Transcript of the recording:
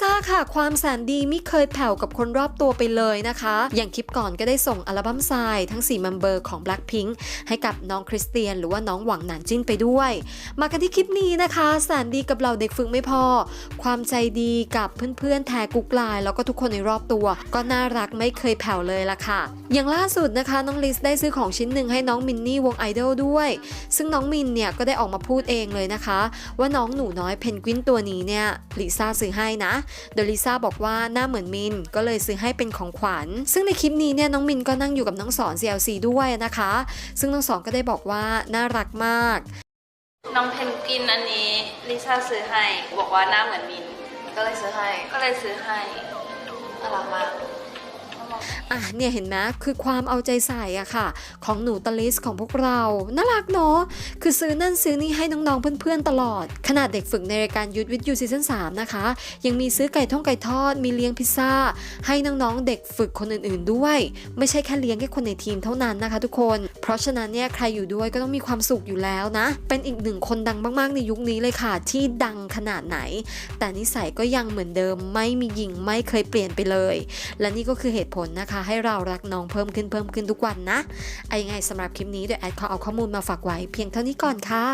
ซ่าค่ะ ความแสนดีไม่เคยแผ่วกับคนรอบตัวไปเลยนะคะ อย่างคลิปก่อนก็ได้ส่งอัลบั้มทรายทั้ง 4 เมมเบอร์ของ Blackpink ให้กับน้องคริสเตียน หรือว่าน้องหวังหนานจิ้นไปด้วย มากันที่คลิปนี้นะคะ แสนดีกับเราเด็กฝึกไม่พอ ความใจดีกับเพื่อนๆแทกุกไลน์แล้วก็ทุกคนในรอบตัว ก็น่ารักไม่เคยแผ่วเลยล่ะค่ะ อย่างล่าสุดนะคะน้องลิสได้ซื้อของชิ้นหนึ่งให้น้องมินนี่วงไอดอลด้วย ซึ่งน้องมินเนี่ยก็ได้ออกมาพูดเองเลยนะคะ ว่าน้องหนูน้อยเพนกวินตัวนี้เนี่ยลิซ่าซื้อให้นะโดยลิซ่าบอกว่าหน้าเหมือนมิน ก็เลยซื้อให้เป็นของขวัญ ซึ่งในคลิปนี้เนี่ยน้องมินก็นั่งอยู่กับน้องสอน CLC ด้วยนะคะ ซึ่งน้องสอนก็ได้บอกว่าน่ารักมาก น้องเพนกินอันนี้ลิซ่าซื้อให้บอกว่าหน้าเหมือนมิน ก็เลยซื้อให้ ก็เลยซื้อให้น่ารักมาก อะเนี่ยเห็นไหมคือความเอาใจใส่อะค่ะ ของหนูตะลิสของพวกเรา น่ารักเนาะ คือซื้อนั่นซื้อนี่ให้น้องๆเพื่อนๆตลอด ขนาดเด็กฝึกในรายการยุทธวิทยูซีซั่น3นะคะ ยังมีซื้อไก่ท่องไก่ทอด มีเลี้ยงพิซซ่า ให้น้องๆเด็กฝึกคนอื่นๆด้วย ไม่ใช่แค่เลี้ยงแค่คนในทีมเท่านั้นนะคะ ทุกคน เพราะฉะนั้นเนี่ยใครอยู่ด้วยก็ต้องมีความสุขอยู่แล้วนะ เป็นอีกหนึ่งคนดังมากๆในยุคนี้เลยค่ะ ที่ดังขนาดไหน แต่นิสัยก็ยังเหมือนเดิมไม่มีหยิงไม่เคยเปลี่ยนไปเลย และนี่ก็คือเหตุผลนะคะให้เรารักน้องเพิ่มขึ้นเพิ่มขึ้นทุกวันนะไอ้ยังไงสำหรับคลิปนี้เดี๋ยวแอดขอเอาข้อมูลมาฝากไว้เพียงเท่านี้ก่อนค่ะ